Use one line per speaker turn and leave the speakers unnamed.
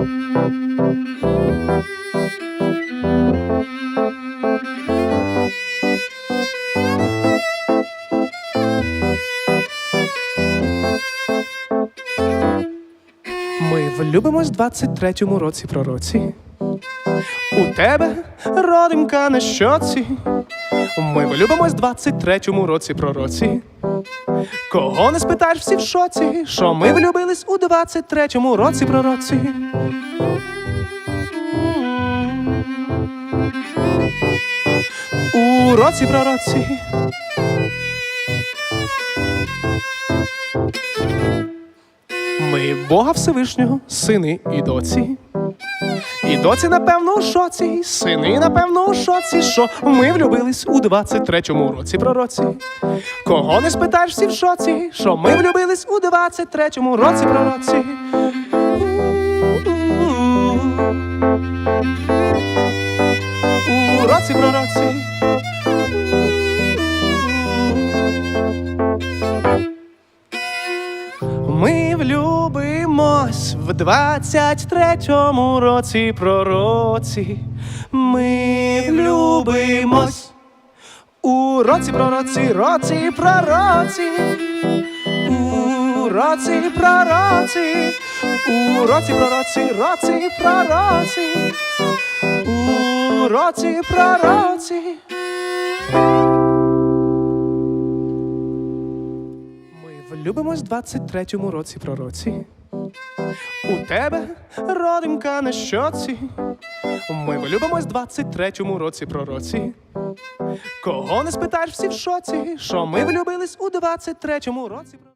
Ми влюбимось в 23-му році пророці. У тебе родимка на щоці. Ми влюбимось в 23-му році пророці. Кого не спитаєш всі в шоці, що ми влюбились у 23-му році пророці. У році пророці. Ми Бога Всевишнього, сини і доці. І доці, напевно, у шоці, і сини, напевно, у шоці, що ми влюбились у 23-му році пророці. Кого не спитаєш всі в шоці, що ми влюбились у 23-му році пророці. Влюбимось в 23-му році пророці. Ми влюбимось у році пророці, році пророці. У році пророці, у році пророці, році пророці. У році пророці. Ми влюбимось в 23-му році пророці. У тебе родимка на щоці. Ми влюбимось в 23-му році пророці. Кого не спитаєш всі в шоці, що ми влюбились у 23-му році.